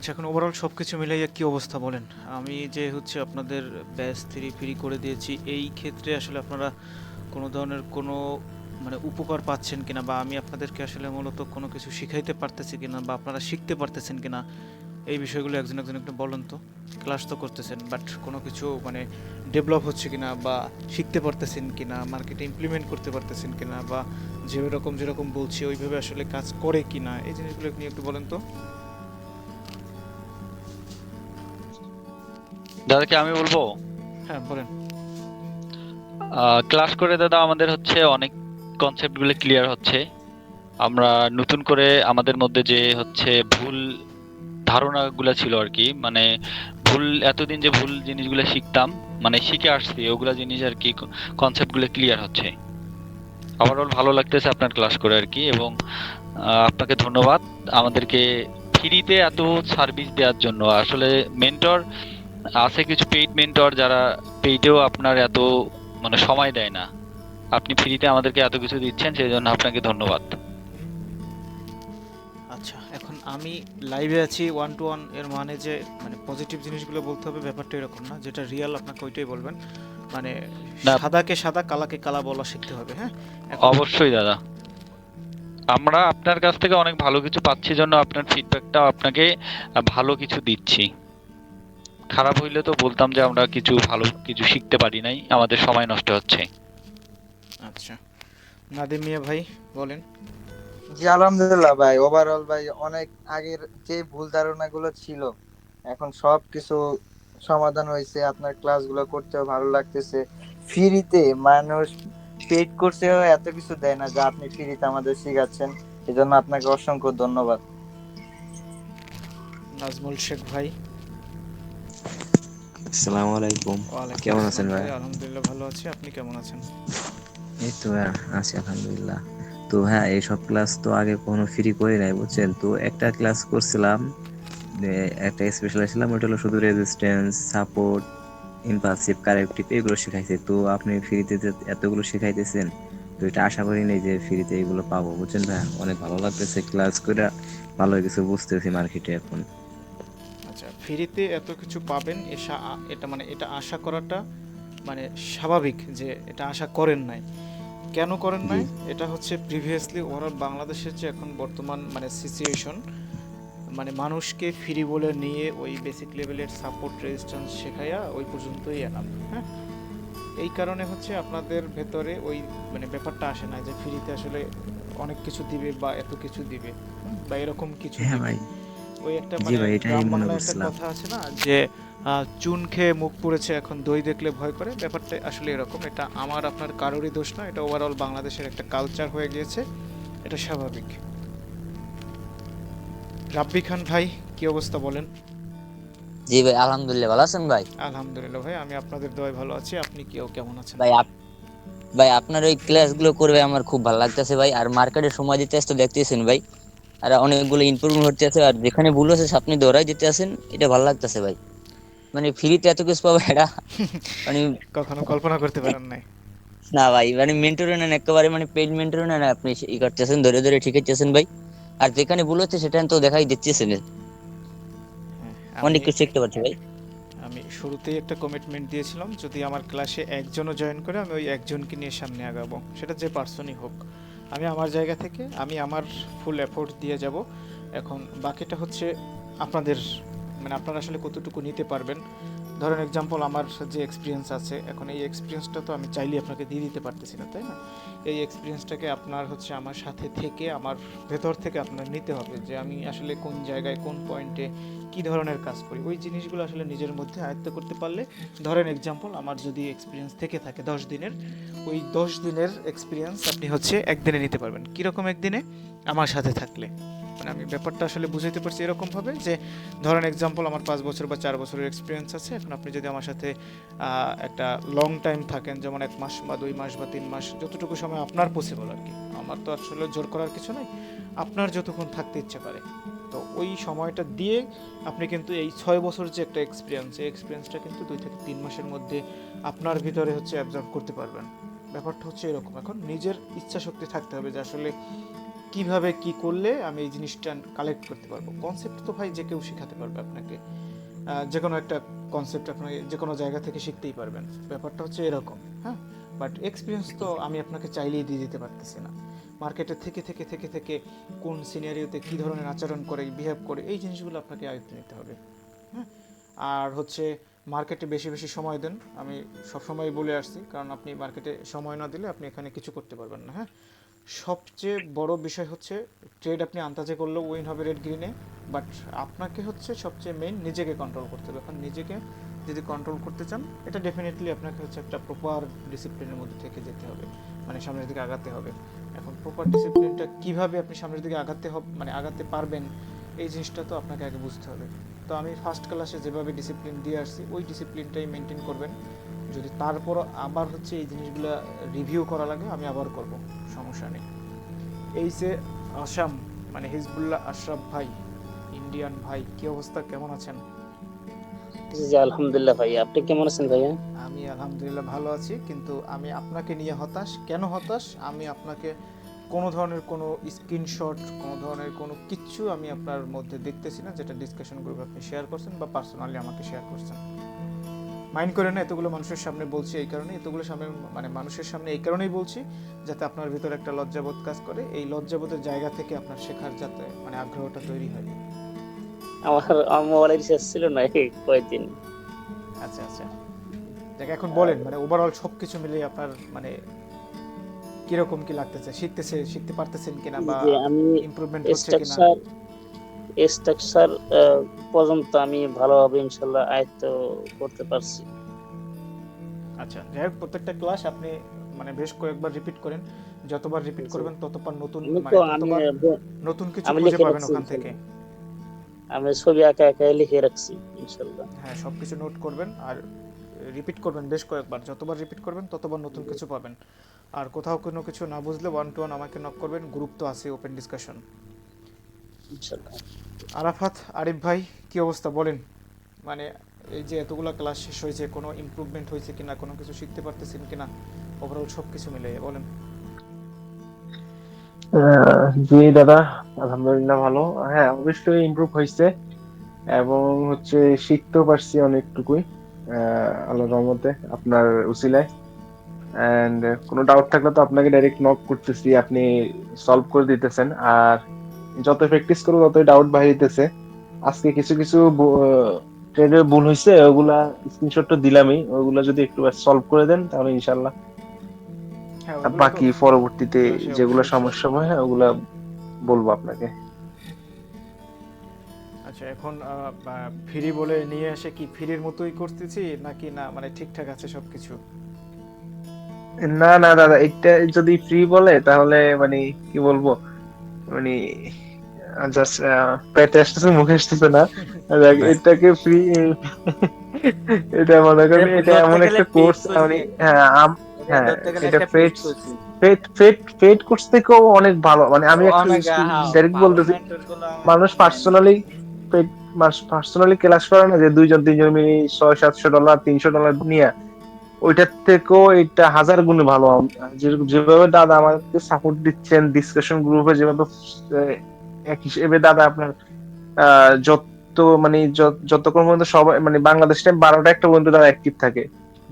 আচ্ছা এখন ওভারঅল সব কিছু মিলাইয়া কী অবস্থা বলেন? আমি যে হচ্ছে আপনাদের ব্যাচ থ্রি ফ্রি করে দিয়েছি, এই ক্ষেত্রে আসলে আপনারা কোনো ধরনের কোনো মানে উপকার পাচ্ছেন কিনা বা আমি আপনাদেরকে আসলে মূলত কোনো কিছু শিখাইতে পারতেছি কিনা বা আপনারা শিখতে পারতেছেন কিনা, এই বিষয়গুলো একজন একজন একটু বলেন তো। ক্লাস তো করতেছেন বাট কোনো কিছু মানে ডেভেলপ হচ্ছে কিনা বা শিখতে পারতেছেন কিনা মার্কেটে ইমপ্লিমেন্ট করতে পারতেছেন কিনা বা যেরকম যেরকম বলছি, ওইভাবে আসলে কাজ করে কিনা, এই জিনিসগুলো নিয়ে একটু বলেন তো। দাদাকে আমি বলব? হ্যাঁ বলেন। ক্লাস করে দাদা আমাদের হচ্ছে অনেক কনসেপ্টগুলো ক্লিয়ার হচ্ছে। আমরা নতুন করে আমাদের মধ্যে যে হচ্ছে ভুল ধারণাগুলো ছিল আর কি মানে ভুল এতদিন যে ভুল জিনিসগুলো শিখতাম মানে শিখে আসছি ওগুলা জিনিস আর কি কনসেপ্টগুলো ক্লিয়ার হচ্ছে। ওভারঅল ভালো লাগতেছে আপনার ক্লাস করে আর কি এবং আপনাকে ধন্যবাদ। আমাদেরকে ফ্রিতে এত সার্ভিস দেওয়ার জন্য। আসলে মেন্টর আছে কিছু পেইড মেন্টর যারা পেইডেও আপনার এত মানে সময় দেয় না। আপনি ফ্রিতে আমাদেরকে এত কিছু দিচ্ছেন সেই জন্য আপনাকে ধন্যবাদ। আচ্ছা এখন আমি লাইভে আছি ওয়ান টু ওয়ানের মানে যে মানে পজিটিভ জিনিসগুলো বলতে হবে ব্যাপারটা এরকম না যেটা রিয়েল আপনাকে ওইটাই বলবেন। মানে। সাদাকে সাদা কালাকে কালা বলা শিখতে হবে হ্যাঁ? অবশ্যই দাদা। আমরা আপনার কাছ থেকে অনেক ভালো কিছু পাচ্ছি জন্য আপনার ফিডব্যাকটা আপনাকে ভালো কিছু দিচ্ছি। খারাপ হইলে তো বলতাম যে আমরা কিছু ভালো কিছু শিখতে পারি নাই আমাদের সময় নষ্ট হচ্ছে। আচ্ছা। নাদিম মিয়া ভাই বলেন। জি আলহামদুলিল্লাহ ভাই ওভারঅল ভাই অনেক আগের যে ভুল ধারণাগুলো ছিল এখন সব কিছু সমাধান হয়েছে আপনার ক্লাসগুলো করতেও ভালো লাগতেছে। ফ্রিতে মানুষ পেড করছেও এত কিছু দেয় না যা আপনি ফ্রিতে আমাদের শিখাচ্ছেন এজন্য আপনাকে অসংখ্য ধন্যবাদ। নাজমুল শেখ ভাই। আসসালামু আলাইকুম। কেমন আছেন ভাই? আলহামদুলিল্লাহ ভালো আছি। আপনি কেমন আছেন? এই তো ভাইয়া, আছি আলহামদুলিল্লাহ। তো হ্যাঁ এইসব ক্লাস তো আগে কখনো ফ্রি করি নাই বুঝছেন? তো একটা ক্লাস করছিলাম যে একটা স্পেশাল ছিলাম ওটা হলো শুধু রেজিস্ট্যান্স সাপোর্ট ইম্পালসিভ কারেক্টিভ এগুলো শেখাইছে। তো আপনি ফ্রিতে এতগুলো শেখাইতেছেন তো এটা আশা করি নাই যে ফ্রিতে এগুলো পাবো বুঝছেন ভাই? অনেক ভালো লাগতেছে ক্লাস করে ভালো কিছু বুঝতেছি মার্কেটে এখন। আচ্ছা ফ্রিতে এত কিছু পাবেন এসা এটা মানে এটা আশা করাটা মানে স্বাভাবিক যে এটা আশা করেন নাই। কেন করেন নাই? এটা হচ্ছে প্রিভিয়াসলি ওভারঅল বাংলাদেশের যে এখন বর্তমান মানে সিচুয়েশন মানে মানুষকে ফ্রি বলে নিয়ে ওই বেসিক লেভেলের সাপোর্ট রেজিস্ট্যান্স শেখাইয়া ওই পর্যন্তই এনাম হ্যাঁ? এই কারণে হচ্ছে আপনাদের ভেতরে ওই মানে ব্যাপারটা আসে না যে ফ্রিতে আসলে অনেক কিছু দিবে বা এত কিছু দিবে বা এরকম কিছু হ্যাঁ ভাই। ওই একটা মানে গ্রাম একটা কথা আছে না যে চুন খেয়ে মুখ পুড়েছে এখন দই দেখলে ভয় করে। ব্যাপারটা আসলে এরকম এটা আমার আপনার কারোরই দোষ না এটা ওভারঅল বাংলাদেশের একটা কালচার হয়ে গিয়েছে এটা স্বাভাবিক। রাব্বি খান ভাই কি অবস্থা বলেন? জি ভাই আলহামদুলিল্লাহ ভালো আছেন ভাই? আলহামদুলিল্লাহ ভাই আমি আপনাদের দয় ভালো আছি আপনি কেউ কেমন আছেন? ভাই আপ- ভাই আপনার ওই ক্লাসগুলো করবে আমার খুব ভালো লাগতেছে ভাই আর মার্কেটে সময় দিতে আসতে দেখতেছেন ভাই। আর অনেকগুলো ইমপ্রুভমেন্ট হচ্ছে আছে। আর যেখানে ভুল হচ্ছে আপনি দৌড়াই দিতে আছেন এটা ভালো লাগতেছে ভাই। মানে ফ্রিতে এত কিছু পাবো এটা মানে কখনো কল্পনা করতে পারেন নাই। না ভাই মানে মেন্টরে নেন একেবারে মানে পেইড মেন্টরে নেন আপনি ই করতেছেন ধরে ধরে ঠিক ঠিকাইতেছেন ভাই। আর যেখানে ভুল হচ্ছে সেটা তো দেখাই দিচ্ছেন। হ্যাঁ, অনেক কিছু শিখতে পারছি ভাই। আমি শুরুতেই একটা কমিটমেন্ট দিয়েছিলাম যদি আমার ক্লাসে একজনও জয়েন করে আমি ওই একজনকে নিয়ে সামনে আগাবো। সেটা যে পার্সনই হোক। আমি আমার জায়গা থেকে আমি আমার ফুল এফোর্ট দিয়ে যাব। এখন বাকিটা হচ্ছে আপনাদের মানে আপনারা আসলে কতটুকু নিতে পারবেন ধরেন এক্সাম্পল আমার যে এক্সপিরিয়েন্স আছে, এখন এই এক্সপিরিয়েন্সটা তো আমি চাইলে আপনাকে দিয়ে দিতে পারতেছি না, তাই না? এই এক্সপিরিয়েন্সটাকে আপনার হচ্ছে আমার সাথে থেকে, আমার ভেতর থেকে আপনার নিতে হবে যে আমি আসলে কোন জায়গায়, কোন পয়েন্টে কি ধরনের কাজ করি। ওই জিনিসগুলো আসলে নিজের মধ্যে আয়ত্ত করতে পারলে, ধরেন এক্সাম্পল আমার যদি এক্সপিরিয়েন্স থেকে থাকে দশ দিনের, ওই দশ দিনের এক্সপিরিয়েন্স আপনি হচ্ছে একদিনে নিতে পারবেন। কীরকম একদিনে? আমার সাথে থাকলে। মানে আমি ব্যাপারটা আসলে বুঝাইতে পারছি এরকমভাবে যে, ধরেন এক্সাম্পল আমার পাঁচ বছর বা চার বছরের এক্সপিরিয়েন্স আছে, এখন আপনি যদি আমার সাথে একটা লং টাইম থাকেন, যেমন এক মাস বা দুই মাস বা তিন মাস, যতটুকু সময় আপনার পসিবল আর কি। আমার তো আসলে জোর করার কিছু নাই, আপনার যতক্ষণ থাকতে ইচ্ছে করে। তো ওই সময়টা দিয়ে আপনি কিন্তু এই ছয় বছর যে একটা এক্সপিরিয়েন্স এই এক্সপিরিয়েন্সটা কিন্তু দুই থেকে তিন মাসের মধ্যে আপনার ভিতরে হচ্ছে অ্যাবজর্ব করতে পারবেন। ব্যাপারটা হচ্ছে এরকম, এখন নিজের ইচ্ছা শক্তি থাকতে হবে যে আসলে কীভাবে কি করলে আমি এই জিনিসটা কালেক্ট করতে পারব? কনসেপ্ট তো ভাই যে কেউ শেখাতে পারবে আপনাকে। যে কোনো একটা কনসেপ্ট আপনাকে যে কোনো জায়গা থেকে শিখতেই পারবেন। ব্যাপারটা হচ্ছে এরকম হ্যাঁ? বাট এক্সপিরিয়েন্স তো আমি আপনাকে চাইলেই দিয়ে দিতে পারতেছি না। মার্কেটে থেকে থেকে থেকে থেকে কোন সিনারিওতে কী ধরনের আচরণ করে বিহেভ করে, এই জিনিসগুলো আপনাকে আয়ত্ত নিতে হবে হ্যাঁ? আর হচ্ছে মার্কেটে বেশি বেশি সময় দেন। আমি সবসময় বলে আসছি, কারণ আপনি মার্কেটে সময় না দিলে আপনি এখানে কিছু করতে পারবেন না হ্যাঁ? সবচেয়ে বড় বিষয় হচ্ছে ট্রেড আপনি আন্দাজে করলেও উইন হবে রেড গ্রিনে বাট আপনাকে হচ্ছে সবচেয়ে মেইন নিজেকে কন্ট্রোল করতে হবে। এখন নিজেকে যদি কন্ট্রোল করতে চান, এটা ডেফিনেটলি আপনাকে হচ্ছে একটা প্রপার ডিসিপ্লিনের মধ্যে থেকে যেতে হবে মানে সামনের দিকে আগাতে হবে। এখন প্রপার ডিসিপ্লিনটা কীভাবে আপনি সামনের দিকে আগাতে হবে মানে আগাতে পারবেন, এই জিনিসটা তো আপনাকে আগে বুঝতে হবে। তো আমি ফার্স্ট ক্লাসে যেভাবে ডিসিপ্লিন দিয়ে আসছি, ওই ডিসিপ্লিনটাই মেনটেন করবেন। যদি তারপর আবার হচ্ছে এই জিনিসগুলো রিভিউ করা লাগে আমি আবার করব। সমস্যা নেই। এই যে আসাম মানে হিজবুল্লাহ আশরাফ ভাই ইন্ডিয়ান ভাই কি অবস্থা? কেমন আছেন? জি আলহামদুলিল্লাহ ভাই। আপনি কেমন আছেন ভাইয়া? আমি আলহামদুলিল্লাহ ভালো আছি কিন্তু আমি আপনাকে নিয়ে হতাশ। কেন হতাশ? আমি আপনাকে কোনো ধরনের কোনো স্ক্রিনশট কোনো ধরনের কোনো কিচ্ছু আমি আপনার মধ্যে দেখতেছি না যেটা ডিসকাশন গ্রুপে আপনি শেয়ার করছেন বা পার্সোনালি আমাকে শেয়ার করছেন। মাইন্ড করে না এতগুলো মানুষের সামনে বলছি এই কারণে এতগুলো সামনে মানে মানুষের সামনে এই কারণেই বলছি যাতে আপনার ভিতরে একটা লজ্জাবোধ কাজ করে। এই লজ্জাবোধের জায়গা থেকে আপনার শেখার যাতে মানে আগ্রহটা তৈরি হয়। আমার আমার মোবাইলের রিচার্জ ছিল না কয়েকদিন। আচ্ছা আচ্ছা। দেখ এখন বলেন মানে ওভারঅল সব কিছু মিলিয়ে আপনার মানে কীরকম কি লাগতেছে? শিখতেছে শিখতে পারতেছেন কিনা বা ইমপ্রুভমেন্ট হচ্ছে কিনা? স্ট্রাকচার পর্যন্ত আমি ভালোভাবে ইনশাল্লাহ আয়ত্ত করতে পারছি। আচ্ছা যাই হোক প্রত্যেকটা ক্লাস আপনি মানে বেশ কয়েকবার রিপিট করেন। যতবার রিপিট করবেন ততবার নতুন মানে নতুন কিছু খুঁজে পাবেন ওখান থেকে। আমি ছবি আঁকা আঁকা লিখে রাখছি ইনশাল্লাহ। হ্যাঁ সব কিছু নোট করবেন আর রিপিট করবেন বেশ কয়েকবার। যতবার রিপিট করবেন ততবার নতুন কিছু পাবেন। আর কোথাও কোনো কিছু না বুঝলে ওয়ান টু ওয়ান আমাকে নক করবেন। গ্রুপ তো আছে ওপেন ডিসকাশন ইনশাল্লাহ আরাফাত আরিফ ভাই কি অবস্থা বলেন? মানে এই যে এতগুলো ক্লাস শেষ হয়েছে কোনো ইমপ্রুভমেন্ট হয়েছে কিনা কোনো কিছু শিখতে পারতেছেন কিনা? ওভারঅল সব কিছু মিলে বলেন জি দাদা আলহামদুলিল্লাহ ভালো। হ্যাঁ অবশ্যই ইমপ্রুভ হয়েছে এবং হচ্ছে শিখতেও পারছি অনেকটুকুই আহ, আল্লাহর রহমতে আপনার উসিলায় এন্ড কোনো ডাউট থাকলে তো আপনাকে ডাইরেক্ট নক করতেছি আপনি সলভ করে দিতেছেন। আর যত প্র্যাকটিস করব ততই ডাউট বাড়িতেছে আজকে কিছু কিছু ট্রেডে ভুল হয়েছে ওগুলা স্ক্রিনশট তো দিলামই ওগুলা যদি একটু সলভ করে দেন তাহলে ইনশাল্লাহ হ্যাঁ বাকি পরবর্তীতে যেগুলো সমস্যা হয় হ্যাঁ, ওগুলা বলব আপনাকে। আচ্ছা এখন ফ্রি বলে নিয়ে এসে কি ফ্রির মতোই করতেছি নাকি না মানে ঠিকঠাক আছে সবকিছু? না না দাদা এটা যদি ফ্রি বলে তাহলে মানে কি বলব মানে জাস্ট পেটে আসতেছে মুখে আসতেছে না। এটাকে ফ্রি এটা মনে করেন এটা এমন একটা কোর্স মানে হ্যাঁ এটা পেট পেট পেট পেট কোর্স থেকেও অনেক ভালো। মানে আমি একটা ডাইরেক্ট বলতেছি মানুষ পার্সোনালি পেড পার্সোনালি ক্লাস করে না যে দুইজন তিনজন মিলে ছয় সাতশো ডলার তিনশো ডলার নিয়ে। ওইটার থেকেও এটা হাজার গুণে ভালো। আম- যেভাবে দাদা আমাদেরকে সাপোর্ট দিচ্ছেন ডিসকাশন গ্রুপে যেভাবে এক হিসেবে দাদা আপনার যত মানে যতক্ষণ পর্যন্ত সবাই মানে বাংলাদেশ টাইম বারোটা একটা পর্যন্ত তারা অ্যাক্টিভ থাকে।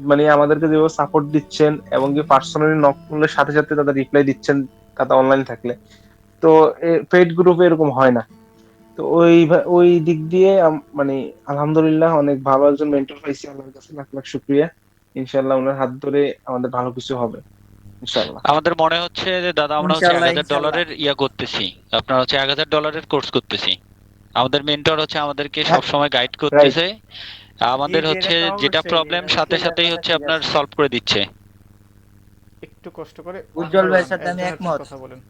মানে আমাদেরকে যেভাবে সাপোর্ট দিচ্ছেন এবং কি পার্সোনালি সাথে সাথে তারা রিপ্লাই দিচ্ছেন দাদা অনলাইন থাকলে। তো পেড গ্রুপে এরকম হয় না। তো ওই ওই দিক দিয়ে মানে আলহামদুলিল্লাহ অনেক ভালো একজন মেন্টর পাইছি, আল্লাহর কাছে লাখ লাখ শুক্রিয়া। ইনশাআল্লাহ ওনার হাত ধরে আমাদের ভালো কিছু হবে। আমাদের মনে হচ্ছে যে দাদা আমরা হচ্ছে এক হাজার। ডলারের ইয়া করতেছি। আপনার হচ্ছে এক হাজার ডলারের কোর্স করতেছি। আমাদের মেন্টর হচ্ছে আমাদেরকে সব সময় গাইড করতেছে। আমাদের হচ্ছে যেটা প্রবলেম সাথে সাথেই হচ্ছে আপনার সলভ করে দিচ্ছে। একটু কষ্ট করে উজ্জ্বল ভাইয়ের সাথে আমি একমত। কথা বলেন।